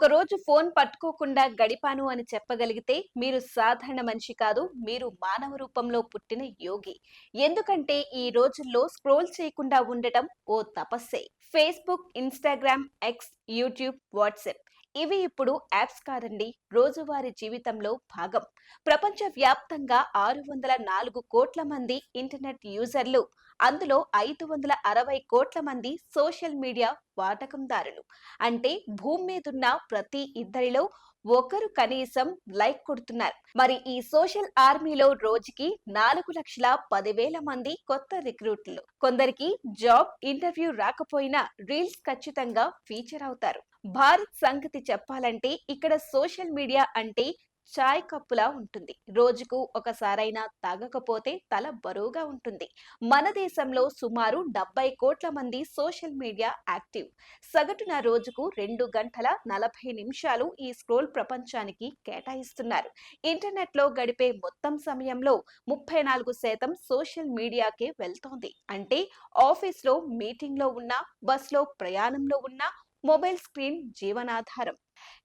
ఒకరోజు ఫోన్ పట్టుకోకుండా గడిపాను అని చెప్పగలిగితే మీరు సాధారణ మనిషి కాదు మీరు మానవ రూపంలో పుట్టిన యోగి. ఎందుకంటే ఈ రోజుల్లో స్క్రోల్ చేయకుండా ఉండటం ఓ తపస్సే. Facebook Instagram X YouTube WhatsApp ఇవి ఇప్పుడు యాప్స్ కాదండి రోజువారీ జీవితంలో భాగం. ప్రపంచ వ్యాప్తంగా ఆరు వందల నాలుగు కోట్ల మంది ఇంటర్నెట్ యూజర్లు అందులో ఐదు వందల అరవై కోట్ల మంది సోషల్ మీడియా వాడకందారులు. అంటే భూమి మీదున్న ప్రతి ఇద్దరిలో ఒకరు కనీసం లైక్ కొడుతున్నారు. మరి ఈ సోషల్ ఆర్మీలో రోజుకి నాలుగు లక్షల పదివేల మంది కొత్త రిక్రూట్లు. కొందరికి జాబ్ ఇంటర్వ్యూ రాకపోయినా రీల్స్ ఖచ్చితంగా ఫీచర్ అవుతారు. భారత్ సంగతి చెప్పాలంటే ఇక్కడ సోషల్ మీడియా అంటే చాయ్ కప్పులా ఉంటుంది. రోజుకు ఒకసారైనా తాగకపోతే తల బరువుగా ఉంటుంది. మన దేశంలో సుమారు డెబ్బై కోట్ల మంది సోషల్ మీడియా యాక్టివ్. సగటున రోజుకు రెండు గంటల నలభై నిమిషాలు ఈ స్క్రోల్ ప్రపంచానికి కేటాయిస్తున్నారు. ఇంటర్నెట్లో గడిపే మొత్తం సమయంలో ముప్పై నాలుగు శాతం సోషల్ మీడియాకే వెళ్తోంది. అంటే ఆఫీస్లో మీటింగ్లో ఉన్నా బస్లో ఉన్న ప్రయాణంలో ఉన్న మొబైల్ స్క్రీన్ జీవనాధారం.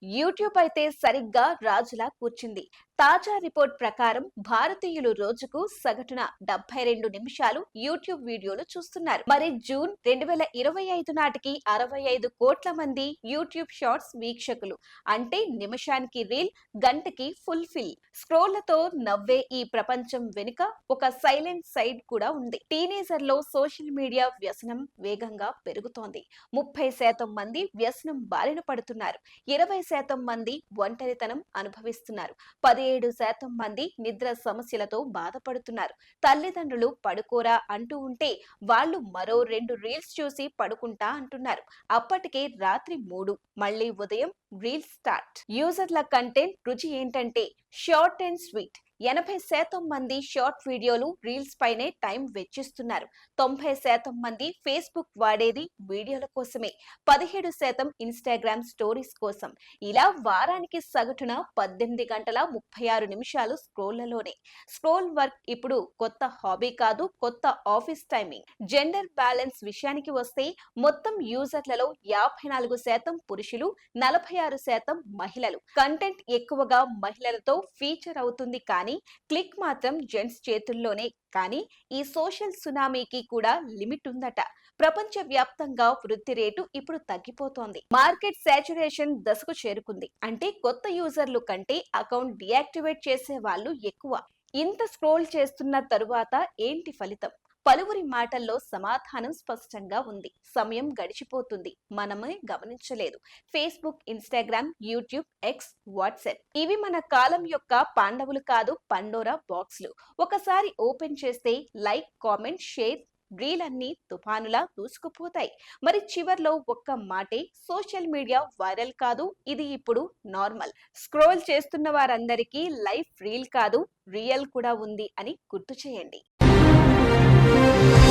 యూట్యూబ్ అయితే సరిగ్గా రాజులా కూర్చుంది. తాజా రిపోర్ట్ ప్రకారం భారతీయులు రోజుకు సగటున డెబ్బై రెండు నిమిషాలు యూట్యూబ్ వీడియోలు చూస్తున్నారు. మరి జూన్ రెండు వేల ఇరవై ఐదు నాటికి అరవై ఐదు కోట్ల మంది యూట్యూబ్ షార్ట్స్ వీక్షకులు. అంటే నిమిషానికి రీల్ గంటకి ఫుల్ ఫిల్. స్క్రోళ్ళతో నవ్వే ఈ ప్రపంచం వెనుక ఒక సైలెంట్ సైడ్ కూడా ఉంది. టీనేజర్లో సోషల్ మీడియా వ్యసనం వేగంగా పెరుగుతోంది. ముప్పై శాతం మంది వ్యసనం బారిన పడుతున్నారు. ఇరవై శాతం మంది ఒంటరితనం అనుభవిస్తున్నారు. పదిహేడు శాతం మంది నిద్ర సమస్యలతో బాధపడుతున్నారు. తల్లిదండ్రులు పడుకోరా అంటూ ఉంటే వాళ్ళు మరో రెండు రీల్స్ చూసి పడుకుంటా అంటున్నారు. అప్పటికే రాత్రి మూడు మళ్ళీ ఉదయం రీల్స్ స్టార్ట్. యూజర్ల కంటెంట్ రుచి ఏంటంటే షార్ట్ అండ్ స్వీట్. ఎనభై శాతం మంది షార్ట్ వీడియోలు రీల్స్ పైనే టైం వెచ్చిస్తున్నారు. తొంభై శాతం మంది ఫేస్బుక్ వాడేది వీడియోల కోసమే. పదిహేడు శాతం ఇన్స్టాగ్రామ్ స్టోరీస్ కోసం. ఇలా వారానికి సగటున పద్దెనిమిది గంటల ముప్పై ఆరు నిమిషాలు స్క్రోళ్ళలోనే. స్క్రోల్ వర్క్ ఇప్పుడు కొత్త హాబీ కాదు కొత్త ఆఫీస్ టైమింగ్. జెండర్ బ్యాలెన్స్ విషయానికి వస్తే మొత్తం యూజర్లలో యాభై నాలుగు శాతం పురుషులు నలభై ఆరు శాతం మహిళలు. కంటెంట్ ఎక్కువగా మహిళలతో ఫీచర్ అవుతుంది కానీ కానీ క్లిక్ మాత్రం జెంట్స్ చేతుల్లోనే. కానీ ఈ సోషల్ సునామీకి కూడా లిమిట్ ఉందట. ప్రపంచ వ్యాప్తంగా వృద్ధి రేటు ఇప్పుడు తగ్గిపోతోంది. మార్కెట్ సాచురేషన్ దశకు చేరుకుంది. అంటే కొత్త యూజర్లు కంటే అకౌంట్ డియాక్టివేట్ చేసే వాళ్ళు ఎక్కువ. ఇంత స్క్రోల్ చేస్తున్న తరువాత ఏంటి ఫలితం? పలువురి మాటల్లో సమాధానం స్పష్టంగా ఉంది. సమయం గడిచిపోతుంది. మనమే గమనించలేదు. Facebook Instagram YouTube X WhatsApp. ఇవి మన కాలం యొక్క పాండవులు కాదు పండోరా బాక్స్లు. ఒకసారి ఓపెన్ చేస్తే లైక్ కామెంట్ షేర్ రీలన్నీ తుఫానులా దూసుకుపోతాయి. మరి చివర్లో ఒక్క మాటే సోషల్ మీడియా వైరల్ కాదు ఇది ఇప్పుడు నార్మల్. స్క్రోల్ చేస్తున్న వారందరికీ లైఫ్ రీల్ కాదు రియల్ కూడా ఉంది అని గుర్తు చేయండి. Música